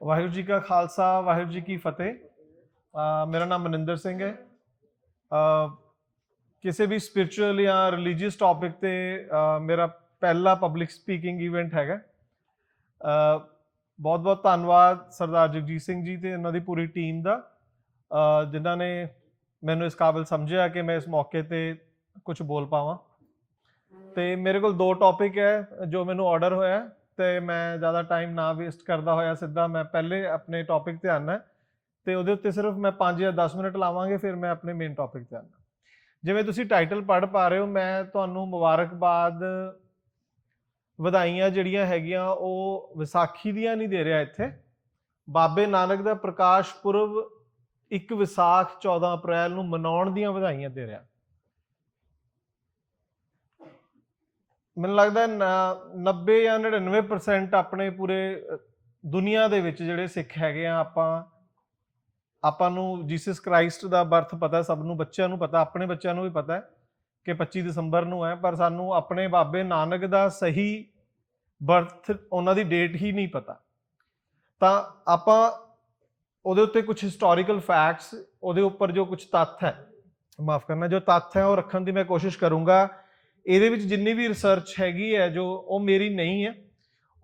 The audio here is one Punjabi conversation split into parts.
ਵਾਹਿਗੁਰੂ ਜੀ ਕਾ ਖਾਲਸਾ, ਵਾਹਿਗੁਰੂ ਜੀ ਕੀ ਫਤਿਹ। ਮੇਰਾ ਨਾਮ ਮਨਿੰਦਰ ਸਿੰਘ ਹੈ। ਕਿਸੇ ਵੀ ਸਪਿਰਚੁਅਲ ਜਾਂ ਰਿਲੀਜੀਅਸ ਟੌਪਿਕ ਤੇ ਮੇਰਾ ਪਹਿਲਾ ਪਬਲਿਕ ਸਪੀਕਿੰਗ ਇਵੈਂਟ ਹੈਗਾ। ਬਹੁਤ ਬਹੁਤ ਧੰਨਵਾਦ ਸਰਦਾਰ ਜਗਜੀਤ ਸਿੰਘ ਜੀ ਤੇ ਉਹਨਾਂ ਦੀ ਪੂਰੀ ਟੀਮ ਦਾ। ਜਿਨ੍ਹਾਂ ਨੇ ਮੈਨੂੰ ਇਸ ਕਾਬਿਲ ਸਮਝਿਆ ਕਿ ਮੈਂ ਇਸ ਮੌਕੇ ਤੇ ਕੁਝ ਬੋਲ ਪਾਵਾਂ। ਤੇ ਮੇਰੇ ਕੋਲ ਦੋ ਟੌਪਿਕ ਹੈ ਜੋ ਮੈਨੂੰ ਆਰਡਰ ਹੋਇਆ ਤੇ ਮੈਂ ਜ਼ਿਆਦਾ ਟਾਈਮ ਨਾ ਵੇਸਟ ਕਰਦਾ ਹੋਇਆ ਸਿੱਧਾ, ਮੈਂ ਪਹਿਲੇ ਆਪਣੇ ਟੌਪਿਕ ਤੇ ਆਣਾ ਤੇ ਉਹਦੇ ਉੱਤੇ ਸਿਰਫ ਮੈਂ 5 ਜਾਂ 10 ਮਿੰਟ ਲਾਵਾਂਗੇ, ਫਿਰ ਮੈਂ ਆਪਣੇ ਮੇਨ ਟੌਪਿਕ ਤੇ ਆਣਾ ਜਿਵੇਂ ਤੁਸੀਂ ਟਾਈਟਲ ਪੜ੍ਹ ਪਾ ਰਹੇ ਹੋ, ਮੈਂ ਤੁਹਾਨੂੰ ਮੁਬਾਰਕਬਾਦ ਵਧਾਈਆਂ ਜਿਹੜੀਆਂ ਹੈਗੀਆਂ, ਉਹ ਵਿਸਾਖੀ ਦੀਆਂ ਨਹੀਂ ਦੇ ਰਿਹਾ ਇੱਥੇ। ਬਾਬੇ ਨਾਨਕ ਦਾ ਪ੍ਰਕਾਸ਼ ਪੁਰਬ 1 ਵਿਸਾਖ 14 ਅਪ੍ਰੈਲ ਨੂੰ ਮਨਾਉਣ ਦੀਆਂ ਵਧਾਈਆਂ ਦੇ ਰਿਹਾ। ਮੈਨੂੰ ਲੱਗਦਾ ਨ- 90 ਜਾਂ 99% ਆਪਣੇ ਪੂਰੇ ਦੁਨੀਆ ਦੇ ਵਿੱਚ ਜਿਹੜੇ ਸਿੱਖ ਹੈਗੇ ਆ, ਆਪਾਂ ਆਪਾਂ ਨੂੰ ਜੀਸਸ ਕ੍ਰਾਈਸਟ ਦਾ ਬਰਥ ਪਤਾ, ਸਭ ਨੂੰ, ਬੱਚਿਆਂ ਨੂੰ ਪਤਾ, ਆਪਣੇ ਬੱਚਿਆਂ ਨੂੰ ਵੀ ਪਤਾ ਹੈ ਕਿ 25 ਦਸੰਬਰ ਨੂੰ ਹੈ, ਪਰ ਸਾਨੂੰ ਆਪਣੇ ਬਾਬੇ ਨਾਨਕ ਦਾ ਸਹੀ ਬਰਥ ਉਹਨਾਂ ਦੀ ਡੇਟ ਹੀ ਨਹੀਂ ਪਤਾ। ਤਾਂ ਆਪਾਂ ਉਹਦੇ ਉੱਤੇ ਕੁਝ ਹਿਸਟੋਰੀਕਲ ਫੈਕਟਸ ਉਹਦੇ ਉੱਪਰ ਜੋ ਕੁਝ ਤੱਥ ਹੈ, ਮਾਫ ਕਰਨਾ, ਜੋ ਤੱਥ ਹੈ ਉਹ ਰੱਖਣ ਦੀ ਮੈਂ ਕੋਸ਼ਿਸ਼ ਕਰੂੰਗਾ ਇਹਦੇ ਵਿੱਚ ਜਿੰਨੀ ਵੀ ਰਿਸਰਚ ਹੈਗੀ ਹੈ, ਜੋ ਉਹ ਮੇਰੀ ਨਹੀਂ ਹੈ,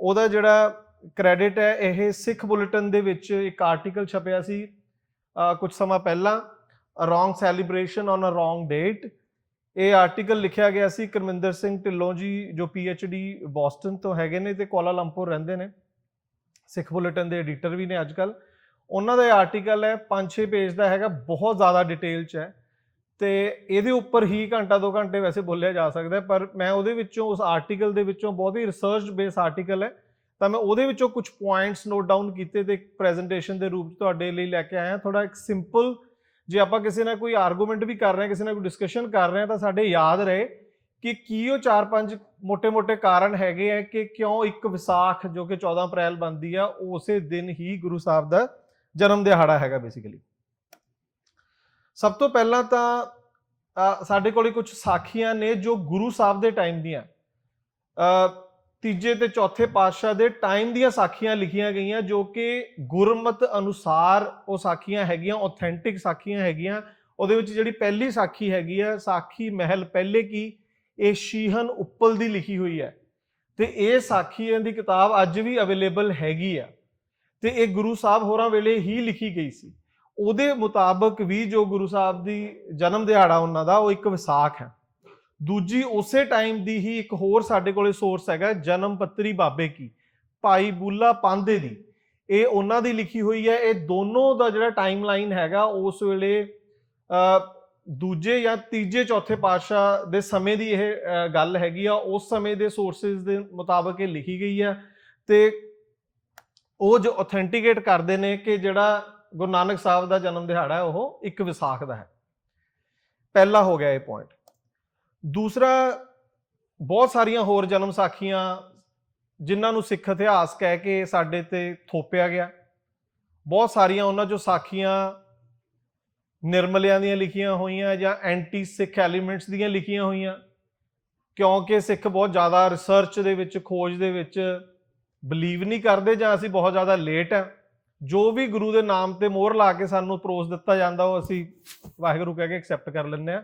ਉਹਦਾ ਜਿਹੜਾ ਕ੍ਰੈਡਿਟ ਹੈ, ਇਹ ਸਿੱਖ ਬੁਲੇਟਿਨ ਦੇ ਵਿੱਚ ਇੱਕ ਆਰਟੀਕਲ ਛਪਿਆ ਸੀ ਕੁਝ ਸਮਾਂ ਪਹਿਲਾਂ wrong celebration on a wrong date ਇਹ ਆਰਟੀਕਲ ਲਿਖਿਆ ਗਿਆ ਸੀ ਕਰਮਿੰਦਰ ਸਿੰਘ ਢਿੱਲੋਂ ਜੀ, ਜੋ ਡੀ ਬੋਸਟਨ ਤੋਂ ਹੈਗੇ ਨੇ ਤੇ ਕੋਲਾਲੰਪੁਰ ਰਹਿੰਦੇ ਨੇ। ਸਿੱਖ ਬੁਲੇਟਿਨ ਦੇ ਐਡੀਟਰ ਵੀ ਨੇ ਅੱਜਕੱਲ ਉਹਨਾਂ ਦਾ ਇਹ ਆਰਟੀਕਲ ਹੈ 5-6 ਪੇਜ ਦਾ ਹੈਗਾ, ਬਹੁਤ ਜ਼ਿਆਦਾ ਡਿਟੇਲ ਚ ਹੈ। ਤੇ ਇਹਦੇ ਉੱਪਰ ਹੀ ਘੰਟਾ ਦੋ ਘੰਟੇ ਵੈਸੇ ਬੋਲਿਆ ਜਾ ਸਕਦਾ ਪਰ ਮੈਂ ਉਹਦੇ ਵਿੱਚੋਂ ਉਸ ਆਰਟੀਕਲ ਦੇ ਵਿੱਚੋਂ ਬਹੁਤ ਹੀ ਰਿਸਰਚ ਬੇਸ ਆਰਟੀਕਲ ਹੈ, ਤਾਂ ਮੈਂ ਉਹਦੇ ਵਿੱਚੋਂ ਕੁਝ ਪੁਆਇੰਟਸ ਨੋਟ ਡਾਊਨ ਕੀਤੇ ਤੇ ਇੱਕ ਪ੍ਰੈਜੈਂਟੇਸ਼ਨ ਦੇ ਰੂਪ ਤੁਹਾਡੇ ਲਈ ਲੈ ਕੇ ਆਇਆ। ਥੋੜਾ ਇੱਕ ਸਿੰਪਲ ਜੇ ਆਪਾਂ ਕਿਸੇ ਨਾਲ ਕੋਈ ਆਰਗੂਮੈਂਟ ਵੀ ਕਰ ਰਹੇ ਹਾਂ, ਕਿਸੇ ਨਾਲ ਕੋਈ ਡਿਸਕਸ਼ਨ ਕਰ ਰਹੇ ਹਾਂ, ਤਾਂ ਸਾਡੇ ਯਾਦ ਰਹੇ ਕਿ ਕੀ ਉਹ ਚਾਰ ਪੰਜ ਮੋਟੇ ਮੋਟੇ ਕਾਰਨ ਹੈਗੇ ਆ ਕਿ ਕਿਉਂ ਇੱਕ ਵਿਸਾਖ ਜੋ ਕਿ 14 ਅਪ੍ਰੈਲ ਬਣਦੀ ਆ, ਉਸੇ ਦਿਨ ਹੀ ਗੁਰੂ ਸਾਹਿਬ ਦਾ ਜਨਮ ਦਿਹਾੜਾ ਹੈਗਾ ਬੇਸਿਕਲੀ ਸਭ ਤੋਂ ਪਹਿਲਾਂ ਤਾਂ ਸਾਡੇ ਕੋਲੇ ਕੁਝ ਸਾਖੀਆਂ ਨੇ ਜੋ ਗੁਰੂ ਸਾਹਿਬ ਦੇ ਟਾਈਮ ਦੀਆਂ। ਤੀਜੇ ਤੇ ਚੌਥੇ ਪਾਤਸ਼ਾਹ ਦੇ ਟਾਈਮ ਦੀਆਂ ਸਾਖੀਆਂ ਲਿਖੀਆਂ ਗਈਆਂ, ਜੋ ਕਿ ਗੁਰਮਤ ਅਨੁਸਾਰ ਉਹ ਸਾਖੀਆਂ ਹੈਗੀਆਂ ਆਥੈਂਟਿਕ ਸਾਖੀਆਂ ਹੈਗੀਆਂ। ਉਹਦੇ ਵਿੱਚ ਜਿਹੜੀ ਪਹਿਲੀ ਸਾਖੀ ਹੈਗੀ ਆ, ਸਾਖੀ ਮਹਿਲ ਪਹਿਲੇ ਕੀ? ਇਹ ਸ਼ੀਹਨ ਉੱਪਲ ਦੀ ਲਿਖੀ ਹੋਈ ਹੈ। ਤੇ ਇਹ ਸਾਖੀਆਂ ਦੀ ਕਿਤਾਬ ਅੱਜ ਵੀ ਅਵੇਲੇਬਲ ਹੈਗੀ ਆ। ਤੇ ਇਹ ਗੁਰੂ ਸਾਹਿਬ ਹੋਰਾਂ ਵੇਲੇ ਹੀ ਲਿਖੀ ਗਈ ਸੀ। ਉਹਦੇ ਮੁਤਾਬਕ ਵੀ ਜੋ ਗੁਰੂ ਸਾਹਿਬ ਦੀ ਜਨਮ ਦਿਹਾੜਾ ਉਹਨਾਂ ਦਾ ਉਹ ਇੱਕ ਵਿਸਾਖ ਹੈ। ਦੂਜੀ ਉਸੇ ਟਾਈਮ ਦੀ ਹੀ ਇੱਕ ਹੋਰ ਸਾਡੇ ਕੋਲੇ ਸੋਰਸ ਹੈਗਾ ਜਨਮ ਪੱਤਰੀ ਬਾਬੇ ਕੀ ਭਾਈ ਬੁੱਲਾ ਪਾਂਦੇ ਦੀ। ਇਹ ਉਹਨਾਂ ਦੀ ਲਿਖੀ ਹੋਈ ਹੈ। ਇਹ ਦੋਨੋਂ ਦਾ ਜਿਹੜਾ ਟਾਈਮਲਾਈਨ ਹੈਗਾ ਉਸ ਵੇਲੇ ਅ, ਦੂਜੇ ਜਾਂ ਤੀਜੇ ਚੌਥੇ ਪਾਤਸ਼ਾਹ ਦੇ ਸਮੇਂ ਦੀ ਇਹ ਗੱਲ ਹੈਗੀ ਆ। ਉਸ ਸਮੇਂ ਦੇ ਸੋਰਸਸ ਦੇ ਮੁਤਾਬਕ ਇਹ ਲਿਖੀ ਗਈ ਹੈ ਤੇ ਉਹ ਜੋ ਆਥੈਂਟੀਕੇਟ ਕਰਦੇ ਨੇ ਕਿ ਜਿਹੜਾ ਗੁਰੂ ਨਾਨਕ ਸਾਹਿਬ ਦਾ ਜਨਮ ਦਿਹਾੜਾ ਹੈ, ਉਹ ਇੱਕ ਵਿਸਾਖ ਦਾ ਹੈ। ਪਹਿਲਾ ਹੋ ਗਿਆ ਇਹ ਪੁਆਇੰਟ ਦੂਸਰਾ, ਬਹੁਤ ਸਾਰੀਆਂ ਹੋਰ ਜਨਮ ਸਾਖੀਆਂ ਜਿਨ੍ਹਾਂ ਨੂੰ ਸਿੱਖ ਇਤਿਹਾਸ ਕਹਿ ਕੇ ਸਾਡੇ ਤੇ ਥੋਪਿਆ ਗਿਆ। ਬਹੁਤ ਸਾਰੀਆਂ ਉਹਨਾਂ ਚੋਂ ਸਾਖੀਆਂ ਨਿਰਮਲਿਆਂ ਦੀਆਂ ਲਿਖੀਆਂ ਹੋਈਆਂ ਜਾਂ ਐਂਟੀ ਸਿੱਖ ਐਲੀਮੈਂਟਸ ਦੀਆਂ ਲਿਖੀਆਂ ਹੋਈਆਂ, ਕਿਉਂਕਿ ਸਿੱਖ ਬਹੁਤ ਜ਼ਿਆਦਾ ਰਿਸਰਚ ਦੇ ਵਿੱਚ, ਖੋਜ ਦੇ ਵਿੱਚ ਬਲੀਵ ਨਹੀਂ ਕਰਦੇ ਜਾਂ ਅਸੀਂ ਬਹੁਤ ਜ਼ਿਆਦਾ ਲੇਟ ਹੈ। ਜੋ ਵੀ ਗੁਰੂ ਦੇ ਨਾਮ ਤੇ ਮੋਹਰ ਲਾ ਕੇ ਸਾਨੂੰ ਪਰੋਸ ਦਿੱਤਾ ਜਾਂਦਾ, ਉਹ ਅਸੀਂ ਵਾਹਿਗੁਰੂ ਕਹਿ ਕੇ ਐਕਸੈਪਟ ਕਰ ਲੈਂਦੇ ਆ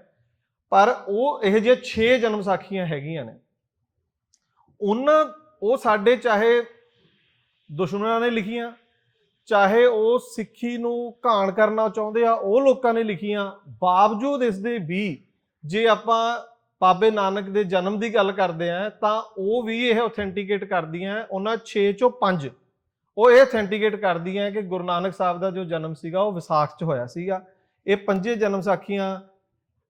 ਪਰ ਉਹ ਇਹ ਜਿਹੇ 6 ਜਨਮ ਸਾਖੀਆਂ ਹੈਗੀਆਂ ਨੇ। ਉਹਨਾਂ, ਉਹ ਸਾਡੇ ਚਾਹੇ ਦੁਸ਼ਮਣਾਂ ਨੇ ਲਿਖੀਆਂ, ਚਾਹੇ ਉਹ ਸਿੱਖੀ ਨੂੰ ਘਾਣ ਕਰਨਾ ਚਾਹੁੰਦੇ ਆ, ਉਹ ਲੋਕਾਂ ਨੇ ਲਿਖੀਆਂ। ਬਾਵਜੂਦ ਇਸ ਦੇ ਵੀ ਜੇ ਆਪਾਂ ਬਾਬੇ ਨਾਨਕ ਦੇ ਜਨਮ ਦੀ ਗੱਲ ਕਰਦੇ ਆ ਤਾਂ ਉਹ ਵੀ ਇਹ ਆਥੈਂਟੀਕੇਟ ਕਰਦੀਆਂ, ਉਹਨਾਂ 6 ਚੋਂ 5 ਉਹ ਇਹ ਆਥੈਂਟੀਕੇਟ ਕਰਦੀਆਂ ਕਿ ਗੁਰੂ ਨਾਨਕ ਸਾਹਿਬ ਦਾ ਜੋ ਜਨਮ ਸੀਗਾ, ਉਹ ਵਿਸਾਖ 'ਚ ਹੋਇਆ ਸੀਗਾ। ਇਹ ਪੰਜੇ ਜਨਮ ਸਾਖੀਆਂ,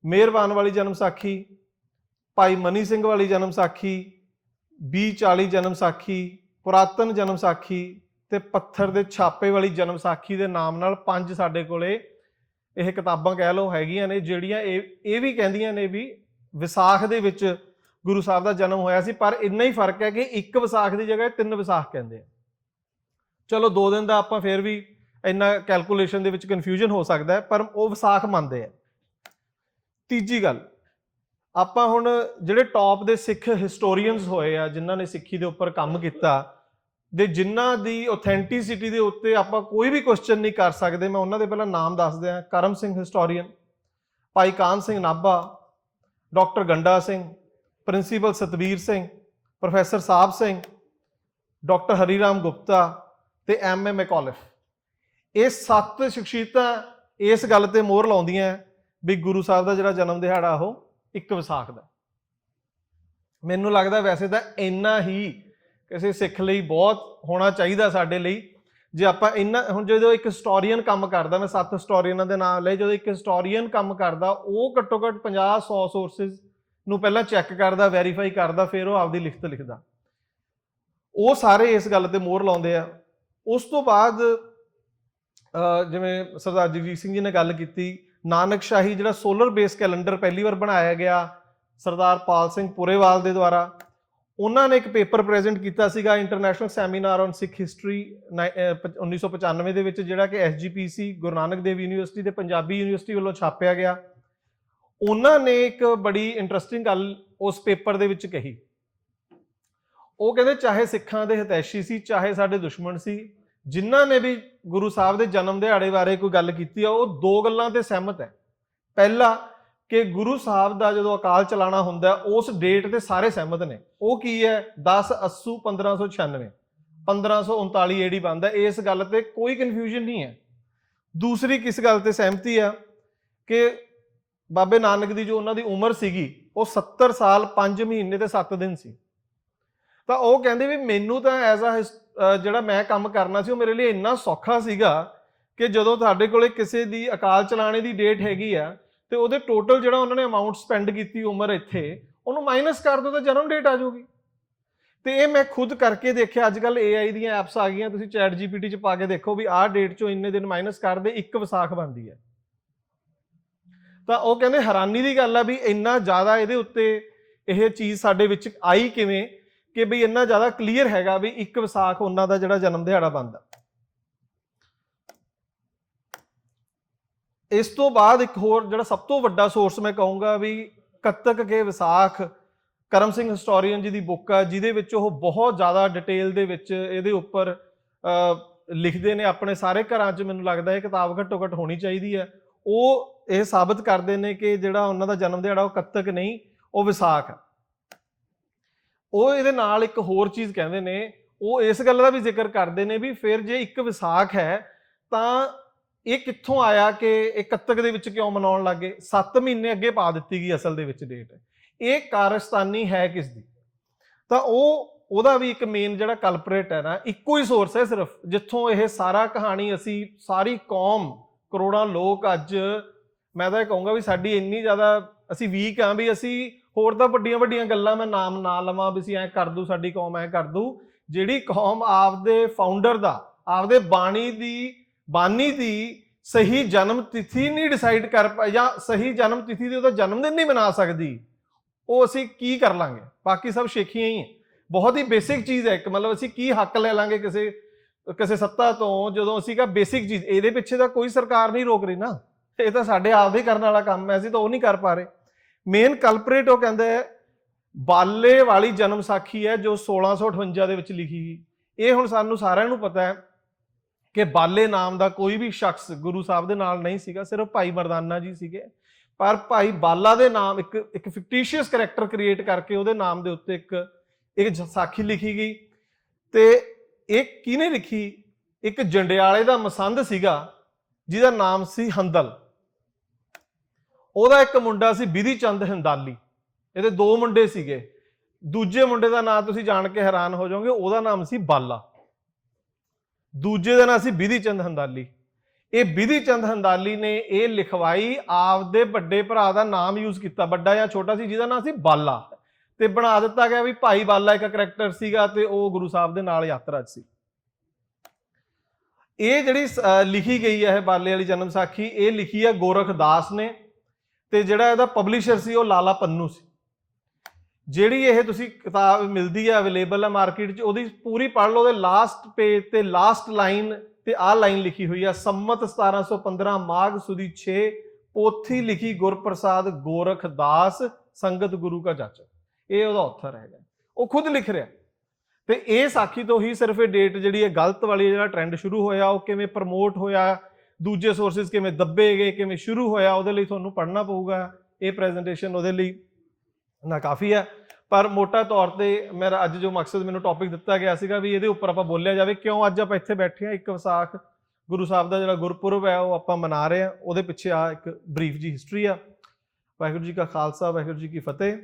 ਮਿਹਰਬਾਨ ਵਾਲੀ ਜਨਮ ਸਾਖੀ, ਭਾਈ ਮਨੀ ਸਿੰਘ ਵਾਲੀ ਜਨਮ ਸਾਖੀ 2040 ਜਨਮ ਸਾਖੀ, ਪੁਰਾਤਨ ਜਨਮ ਸਾਖੀ ਤੇ ਪੱਥਰ ਦੇ ਛਾਪੇ ਵਾਲੀ ਜਨਮ ਸਾਖੀ ਦੇ ਨਾਮ ਨਾਲ ਪੰਜ ਸਾਡੇ ਕੋਲੇ ਇਹ ਕਿਤਾਬਾਂ ਕਹਿ ਲਓ ਹੈਗੀਆਂ ਨੇ, ਜਿਹੜੀਆਂ ਇਹ ਇਹ ਵੀ ਕਹਿੰਦੀਆਂ ਨੇ ਵੀ ਵਿਸਾਖ ਦੇ ਵਿੱਚ ਗੁਰੂ ਸਾਹਿਬ ਦਾ ਜਨਮ ਹੋਇਆ ਸੀ, ਪਰ ਇੰਨਾ ਹੀ ਫ਼ਰਕ ਹੈ ਕਿ ਇੱਕ ਵਿਸਾਖ ਦੀ ਜਗ੍ਹਾ ਤਿੰਨ ਵਿਸਾਖ ਕਹਿੰਦੇ ਆ। ਚਲੋ ਦੋ ਦਿਨ ਦਾ ਆਪਾਂ ਫੇਰ ਵੀ ਇੰਨਾ ਕੈਲਕੂਲੇਸ਼ਨ ਦੇ ਵਿੱਚ ਕਨਫਿਊਜ਼ਨ ਹੋ ਸਕਦਾ ਹੈ, ਪਰ ਉਹ ਵਿਸਾਖ ਮੰਨਦੇ ਆ। ਤੀਜੀ ਗੱਲ, ਆਪਾਂ ਹੁਣ ਜਿਹੜੇ ਟੌਪ ਦੇ ਸਿੱਖ ਹਿਸਟੋਰੀਅਨਸ ਹੋਏ ਆ, ਜਿਨ੍ਹਾਂ ਨੇ ਸਿੱਖੀ ਦੇ ਉੱਪਰ ਕੰਮ ਕੀਤਾ, ਦੇ ਜਿਨ੍ਹਾਂ ਦੀ ਆਥੈਂਟਿਸਿਟੀ ਦੇ ਉੱਤੇ ਆਪਾਂ ਕੋਈ ਵੀ ਕੁਐਸਚਨ ਨਹੀਂ ਕਰ ਸਕਦੇ, ਮੈਂ ਉਹਨਾਂ ਦੇ ਪਹਿਲਾਂ ਨਾਮ ਦੱਸ ਦਿਆਂ, ਕਰਮ Singh historian Bhai Kahn Singh Nabha doctor Ganda Singh principal Satvir Singh professor Sahib Singh doctor Hariram Gupta ਤੇ ਐਮ ਏ ਮੈਕੌਲਿਫ ਇਹ ਸੱਤ ਸ਼ਖਸੀਅਤਾਂ ਇਸ ਗੱਲ ਤੇ ਮੋਹਰ ਲਾਉਂਦੀਆਂ ਵੀ ਗੁਰੂ ਸਾਹਿਬ ਦਾ ਜਿਹੜਾ ਜਨਮ ਦਿਹਾੜਾ ਉਹ ਇੱਕ ਵਿਸਾਖ ਦਾ। ਮੈਨੂੰ ਲੱਗਦਾ ਵੈਸੇ ਤਾਂ ਇੰਨਾ ਹੀ ਕਿਸੇ ਸਿੱਖ ਲਈ ਬਹੁਤ ਹੋਣਾ ਚਾਹੀਦਾ ਸਾਡੇ ਲਈ। ਜੇ ਆਪਾਂ ਇੰਨਾ, ਹੁਣ ਜਦੋਂ ਇੱਕ ਹਿਸਟੋਰੀਅਨ ਕੰਮ ਕਰਦਾ, ਮੈਂ ਸੱਤ ਹਿਸਟੋਰੀਅਨਾਂ ਦੇ ਨਾਮ ਲਏ, ਜਦੋਂ ਇੱਕ ਹਿਸਟੋਰੀਅਨ ਕੰਮ ਕਰਦਾ, ਉਹ ਘੱਟੋ ਘੱਟ 50 100 ਸੋਰਸਸ ਨੂੰ ਪਹਿਲਾਂ ਚੈੱਕ ਕਰਦਾ ਵੈਰੀਫਾਈ ਕਰਦਾ, ਫਿਰ ਉਹ ਆਪਦੀ ਲਿਖਤ ਲਿਖਦਾ। ਉਹ ਸਾਰੇ ਇਸ ਗੱਲ ਤੇ ਮੋਹਰ ਲਾਉਂਦੇ ਆ। ਉਸ ਤੋਂ ਬਾਅਦ ਜਿਵੇਂ ਸਰਦਾਰ ਜਗਜੀਤ ਸਿੰਘ ਜੀ ਨੇ ਗੱਲ ਕੀਤੀ, ਨਾਨਕ ਸ਼ਾਹੀ ਜਿਹੜਾ ਸੋਲਰ ਬੇਸ ਕੈਲੰਡਰ ਪਹਿਲੀ ਵਾਰ ਬਣਾਇਆ ਗਿਆ ਸਰਦਾਰ ਪਾਲ ਸਿੰਘ ਪੁਰੇਵਾਲ ਦੇ ਦੁਆਰਾ, ਉਹਨਾਂ ਨੇ ਇੱਕ ਪੇਪਰ ਪ੍ਰੈਜ਼ੈਂਟ ਕੀਤਾ ਸੀਗਾ international seminar on Sikh history 1995 ਦੇ ਵਿੱਚ, ਜਿਹੜਾ ਕਿ ਐਸਜੀਪੀਸੀ ਗੁਰੂ ਨਾਨਕ ਦੇਵ ਯੂਨੀਵਰਸਿਟੀ ਤੇ ਪੰਜਾਬੀ ਯੂਨੀਵਰਸਿਟੀ ਵੱਲੋਂ ਛਾਪਿਆ ਗਿਆ। ਉਹਨਾਂ ਨੇ ਇੱਕ ਬੜੀ ਇੰਟਰਸਟਿੰਗ ਗੱਲ ਉਸ ਪੇਪਰ ਦੇ ਵਿੱਚ ਕਹੀ। ਉਹ ਕਹਿੰਦੇ ਚਾਹੇ ਸਿੱਖਾਂ ਦੇ ਹਿਤੈਸ਼ੀ ਸੀ, ਚਾਹੇ ਸਾਡੇ ਦੁਸ਼ਮਣ ਸੀ ਜਿਨ੍ਹਾਂ ਨੇ ਵੀ ਗੁਰੂ ਸਾਹਿਬ ਦੇ ਜਨਮ ਦਿਹਾੜੇ ਬਾਰੇ ਕੋਈ ਗੱਲ ਕੀਤੀ ਆ, ਉਹ ਦੋ ਗੱਲਾਂ ਤੇ ਸਹਿਮਤ ਹੈ। ਪਹਿਲਾ, ਕਿ ਗੁਰੂ ਸਾਹਿਬ ਦਾ ਜਦੋਂ ਅਕਾਲ ਚਲਾਣਾ ਹੁੰਦਾ, ਉਸ ਡੇਟ ਤੇ ਸਾਰੇ ਸਹਿਮਤ ਨੇ। ਉਹ ਕੀ ਹੈ? 10 ਅਸੂ 1596 1539 ਏਡੀ ਬਣਦਾ। ਇਸ ਗੱਲ ਤੇ ਕੋਈ ਕਨਫਿਊਜ਼ਨ ਨਹੀਂ ਹੈ। ਦੂਸਰੀ ਕਿਸ ਗੱਲ ਤੇ ਸਹਿਮਤੀ ਆ? ਕਿ ਬਾਬੇ ਨਾਨਕ ਦੀ ਜੋ ਉਹਨਾਂ ਦੀ ਉਮਰ ਸੀਗੀ, ਉਹ 70 ਸਾਲ 5 ਮਹੀਨੇ ਤੇ 7 ਦਿਨ ਸੀ। ਤਾਂ ਉਹ ਕਹਿੰਦੇ ਵੀ ਮੈਨੂੰ ਤਾਂ ਐਜ਼ ਅ ਜਿਹੜਾ ਮੈਂ ਕੰਮ ਕਰਨਾ ਸੀ ਉਹ ਮੇਰੇ ਲਈ ਇੰਨਾ ਸੌਖਾ ਸੀਗਾ ਕਿ ਜਦੋਂ ਤੁਹਾਡੇ ਕੋਲੇ ਕਿਸੇ ਦੀ ਅਕਾਲ ਚਲਾਣੇ ਦੀ ਡੇਟ ਹੈਗੀ ਆ ਤੇ ਉਹਦੇ ਟੋਟਲ ਜਿਹੜਾ ਉਹਨਾਂ ਨੇ ਅਮਾਉਂਟ ਸਪੈਂਡ ਕੀਤੀ ਉਮਰ ਇੱਥੇ, ਉਹਨੂੰ ਮਾਈਨਸ ਕਰ ਦੋ ਤਾਂ ਜਨਮ ਡੇਟ ਆ ਜਾਊਗੀ। ਤੇ ਇਹ ਮੈਂ ਖੁਦ ਕਰਕੇ ਦੇਖਿਆ ਅੱਜ ਕੱਲ AI ਦੀਆਂ ਐਪਸ ਆ ਗਈਆਂ, ਤੁਸੀਂ ਚੈਟ GPT ਚ ਪਾ ਕੇ ਦੇਖੋ ਵੀ ਆਹ ਡੇਟ ਚੋਂ ਇੰਨੇ ਦਿਨ ਮਾਈਨਸ ਕਰ ਦੇ, ਇੱਕ ਵਿਸਾਖ ਬਣਦੀ ਹੈ ਤਾਂ ਉਹ ਕਹਿੰਦੇ ਹੈਰਾਨੀ ਦੀ ਗੱਲ ਆ ਵੀ ਇੰਨਾ ਜ਼ਿਆਦਾ ਇਹਦੇ ਉੱਤੇ ਇਹ ਚੀਜ਼ ਸਾਡੇ ਵਿੱਚ ਆਈ ਕਿਵੇਂ? ਕਿ ਬਈ ਇੰਨਾ ਜ਼ਿਆਦਾ ਕਲੀਅਰ ਹੈਗਾ ਵੀ ਇੱਕ ਵਿਸਾਖ ਉਹਨਾਂ ਦਾ ਜਿਹੜਾ ਜਨਮ ਦਿਹਾੜਾ ਬਣਦਾ। ਇਸ ਤੋਂ ਬਾਅਦ ਇੱਕ ਹੋਰ ਜਿਹੜਾ ਸਭ ਤੋਂ ਵੱਡਾ ਸੋਰਸ ਮੈਂ ਕਹੂੰਗਾ ਵੀ ਕੱਤਕ ਕੇ ਵਿਸਾਖ, ਕਰਮ ਸਿੰਘ ਹਿਸਟੋਰੀਅਨ ਜੀ ਦੀ ਬੁੱਕ ਆ, ਜਿਹਦੇ ਵਿੱਚ ਉਹ ਬਹੁਤ ਜ਼ਿਆਦਾ ਡਿਟੇਲ ਦੇ ਵਿੱਚ ਇਹਦੇ ਉੱਪਰ ਲਿਖਦੇ ਨੇ, ਆਪਣੇ ਸਾਰੇ ਘਰਾਂ 'ਚ ਮੈਨੂੰ ਲੱਗਦਾ ਇਹ ਕਿਤਾਬ ਘੱਟੋ ਘੱਟ ਹੋਣੀ ਚਾਹੀਦੀ ਹੈ ਉਹ ਇਹ ਸਾਬਤ ਕਰਦੇ ਨੇ ਕਿ ਜਿਹੜਾ ਉਹਨਾਂ ਦਾ ਜਨਮ ਦਿਹਾੜਾ ਉਹ ਕੱਤਕ ਨਹੀਂ, ਉਹ ਵਿਸਾਖ ਹੈ ਉਹ ਇਹਦੇ ਨਾਲ ਇੱਕ ਹੋਰ ਚੀਜ਼ ਕਹਿੰਦੇ ਨੇ, ਉਹ ਇਸ ਗੱਲ ਦਾ ਵੀ ਜ਼ਿਕਰ ਕਰਦੇ ਨੇ ਵੀ ਫਿਰ ਜੇ ਇੱਕ ਵਿਸਾਖ ਹੈ, ਤਾਂ ਇਹ ਕਿੱਥੋਂ ਆਇਆ ਕਿ ਇਹ ਕੱਤਕ ਦੇ ਵਿੱਚ ਕਿਉਂ ਮਨਾਉਣ ਲੱਗੇ 7 ਮਹੀਨੇ ਅੱਗੇ ਪਾ ਦਿੱਤੀ ਗਈ ਅਸਲ ਦੇ ਵਿੱਚ ਡੇਟ ਇਹ ਕਾਰਸਤਾਨੀ ਹੈ ਕਿਸ ਦੀ ਤਾਂ ਉਹ, ਉਹਦਾ ਵੀ ਇੱਕ ਮੇਨ ਜਿਹੜਾ ਕਲਪਰੇਟ ਹੈ ਨਾ, ਇੱਕੋ ਹੀ ਸੋਰਸ ਹੈ ਸਿਰਫ, ਜਿੱਥੋਂ ਇਹ ਸਾਰਾ ਕਹਾਣੀ ਅਸੀਂ, ਸਾਰੀ ਕੌਮ, ਕਰੋੜਾਂ ਲੋਕ ਅੱਜ, ਮੈਂ ਤਾਂ ਇਹ ਕਹੂੰਗਾ ਵੀ ਸਾਡੀ ਇੰਨੀ ਜ਼ਿਆਦਾ, ਅਸੀਂ ਵੀਕ ਆ ਵੀ ਅਸੀਂ ਹੋਰ ਤਾਂ ਵੱਡੀਆਂ ਵੱਡੀਆਂ ਗੱਲਾਂ ਮੈਂ ਨਾਮ ਨਾ ਲਵਾਂ ਵੀ ਅਸੀਂ ਐ ਕਰ ਦੂ ਸਾਡੀ ਕੌਮ ਐ ਕਰ ਦੂ ਜਿਹੜੀ ਕੌਮ ਆਪਦੇ ਫਾਊਂਡਰ ਦਾ, ਆਪਦੇ ਬਾਣੀ ਦੀ ਬਾਣੀ ਦੀ ਸਹੀ ਜਨਮ ਤਿਥੀ ਨਹੀਂ ਡਿਸਾਈਡ ਕਰ ਪਾ, ਜਾਂ ਸਹੀ ਜਨਮ ਤਿਥੀ ਦੇ ਉਹਦਾ ਜਨਮ ਦਿਨ ਨਹੀਂ ਮਨਾ ਸਕਦੀ। ਉਹ ਅਸੀਂ ਕੀ ਕਰ ਲਾਂਗੇ? ਬਾਕੀ ਸਭ ਸ਼ੇਖੀਆਂ ਹੀ ਹੈ ਬਹੁਤ ਹੀ ਬੇਸਿਕ ਚੀਜ਼ ਹੈ ਇੱਕ, ਮਤਲਬ ਅਸੀਂ ਕੀ ਹੱਕ ਲੈ ਲਾਂਗੇ ਕਿਸੇ ਕਿਸੇ ਸੱਤਾ ਤੋਂ, ਜਦੋਂ ਅਸੀਂ ਕਾ ਬੇਸਿਕ ਚੀਜ਼, ਇਹਦੇ ਪਿੱਛੇ ਤਾਂ ਕੋਈ ਸਰਕਾਰ ਨਹੀਂ ਰੋਕ ਰਹੀ ਨਾ। ਇਹ ਤਾਂ ਸਾਡੇ ਆਪਦੇ ਕਰਨ ਵਾਲਾ ਕੰਮ ਹੈ, ਅਸੀਂ ਤਾਂ ਉਹ ਨਹੀਂ ਕਰ ਪਾ ਰਹੇ। ਮੇਨ ਕਲਪਰੇਟ ਉਹ ਕਹਿੰਦਾ ਹੈ, ਬਾਲੇ ਵਾਲੀ ਜਨਮ ਸਾਖੀ ਹੈ ਜੋ 1658 ਦੇ ਵਿੱਚ ਲਿਖੀ ਗਈ ਇਹ ਹੁਣ ਸਾਨੂੰ ਸਾਰਿਆਂ ਨੂੰ ਪਤਾ ਹੈ ਕਿ ਬਾਲੇ ਨਾਮ ਦਾ ਕੋਈ ਵੀ ਸ਼ਖਸ ਗੁਰੂ ਸਾਹਿਬ ਦੇ ਨਾਲ ਨਹੀਂ ਸੀਗਾ, ਸਿਰਫ ਭਾਈ ਮਰਦਾਨਾ ਜੀ ਸੀਗੇ। ਪਰ ਭਾਈ ਬਾਲਾ ਦੇ ਨਾਮ, ਇੱਕ ਇੱਕ ਫਿਕਟੀਸ਼ੀਅਸ ਕੈਰੈਕਟਰ ਕ੍ਰੀਏਟ ਕਰਕੇ ਉਹਦੇ ਨਾਮ ਦੇ ਉੱਤੇ ਇੱਕ ਇੱਕ ਜ- ਸਾਖੀ ਲਿਖੀ ਗਈ। ਤੇ ਇਹ ਕਿਹਨੇ ਲਿਖੀ? ਇੱਕ ਜੰਡਿਆਲੇ ਦਾ ਮਸੰਦ ਸੀਗਾ, ਜਿਹਦਾ ਨਾਮ ਸੀ ਹੰਦਲ। ਉਹਦਾ ਇੱਕ ਮੁੰਡਾ ਸੀ ਵਿਧੀ ਚੰਦ ਹੰਦਾਲੀ। ਇਹਦੇ ਦੋ ਮੁੰਡੇ ਸੀਗੇ। ਦੂਜੇ ਮੁੰਡੇ ਦਾ ਨਾਮ ਤੁਸੀਂ ਜਾਣ ਕੇ ਹੈਰਾਨ ਹੋ ਜਾਓਗੇ, ਉਹਦਾ ਨਾਮ ਸੀ ਬਾਲਾ। ਦੂਜੇ ਦਾ ਨਾਮ ਸੀ ਵਿਧੀ ਚੰਦ ਹੰਦਾਲੀ। ਇਹ ਵਿਧੀ ਚੰਦ ਹੰਦਾਲੀ ਨੇ ਇਹ ਲਿਖਵਾਈ ਆਪਦੇ ਵੱਡੇ ਭਰਾ ਦਾ ਨਾਮ ਯੂਜ਼ ਕੀਤਾ, ਵੱਡਾ ਜਾਂ ਛੋਟਾ ਸੀ, ਜਿਹਦਾ ਨਾਮ ਸੀ ਬਾਲਾ। ਤੇ ਬਣਾ ਦਿੱਤਾ ਗਿਆ ਵੀ ਭਾਈ ਬਾਲਾ ਇੱਕ ਕਰੈਕਟਰ ਸੀਗਾ ਤੇ ਉਹ ਗੁਰੂ ਸਾਹਿਬ ਦੇ ਨਾਲ ਯਾਤਰਾ 'ਚ ਸੀ। ਇਹ ਜਿਹੜੀ ਲਿਖੀ ਗਈ ਹੈ ਬਾਲੇ ਵਾਲੀ ਜਨਮ ਸਾਖੀ, ਇਹ ਲਿਖੀ ਹੈ ਗੋਰਖਦਾਸ ਨੇ। ਤੇ ਜਿਹੜਾ ਇਹਦਾ ਪਬਲਿਸ਼ਰ ਸੀ ਉਹ ਲਾਲਾ ਪੰਨੂ ਸੀ। ਜਿਹੜੀ ਇਹ ਤੁਸੀਂ ਕਿਤਾਬ ਮਿਲਦੀ ਹੈ ਅਵੇਲੇਬਲ ਹੈ ਮਾਰਕੀਟ 'ਚ, ਉਹਦੀ ਪੂਰੀ ਪੜ੍ਹ ਲਓ, ਉਹਦੇ ਲਾਸਟ ਪੇਜ ਤੇ ਲਾਸਟ ਲਾਈਨ ਤੇ ਆਹ ਲਾਈਨ ਲਿਖੀ ਹੋਈ ਆ, ਸੰਮਤ 1715 ਮਾਘ ਸੁਦੀ 6 ਪੋਥੀ ਲਿਖੀ ਗੁਰਪ੍ਰਸਾਦ ਗੋਰਖਦਾਸ ਸੰਗਤ ਗੁਰੂ ਕਾ ਜਾਚਕ ਇਹ ਉਹਦਾ ਆਥਰ ਹੈਗਾ। ਉਹ ਖੁਦ ਲਿਖ ਰਿਹਾ। ਤੇ ਇਹ ਸਾਖੀ ਤੋਂ ਹੀ ਸਿਰਫ ਇਹ ਡੇਟ ਜਿਹੜੀ ਹੈ ਗਲਤ ਵਾਲੀ ਜਿਹੜਾ ਟ੍ਰੈਂਡ ਸ਼ੁਰੂ ਹੋਇਆ, ਉਹ ਕਿਵੇਂ ਪ੍ਰਮੋਟ ਹੋਇਆ ਦੂਜੇ ਸੋਰਸਸ ਕਿਵੇਂ ਦੱਬੇ ਗਏ ਕਿਵੇਂ ਸ਼ੁਰੂ ਹੋਇਆ, ਉਹਦੇ ਲਈ ਤੁਹਾਨੂੰ ਪੜ੍ਹਨਾ ਪਊਗਾ। ਇਹ ਪ੍ਰੈਜੈਂਟੇਸ਼ਨ ਉਹਦੇ ਲਈ ਨਾ ਕਾਫੀ ਹੈ। ਪਰ ਮੋਟਾ ਤੌਰ ਤੇ ਮੇਰਾ ਅੱਜ ਜੋ ਮਕਸਦ ਮੈਨੂੰ ਟੌਪਿਕ ਦਿੱਤਾ ਗਿਆ ਸੀਗਾ ਵੀ ਇਹਦੇ ਉੱਪਰ ਆਪਾਂ ਬੋਲਿਆ ਜਾਵੇ, ਕਿਉਂ ਅੱਜ ਆਪਾਂ ਇੱਥੇ ਬੈਠੇ ਆ ਇੱਕ ਵਿਸਾਖ ਗੁਰੂ ਸਾਹਿਬ ਦਾ ਜਿਹੜਾ ਗੁਰਪੁਰਬ ਹੈ, ਉਹ ਆਪਾਂ ਮਨਾ ਰਹੇ ਆ ਉਹਦੇ ਪਿੱਛੇ ਆ ਇੱਕ ਬਰੀਫ ਜੀ ਹਿਸਟਰੀ ਆ। ਵਾਹਿਗੁਰੂ ਜੀ ਕਾ ਖਾਲਸਾ, ਵਾਹਿਗੁਰੂ ਜੀ ਕੀ ਫਤਿਹ।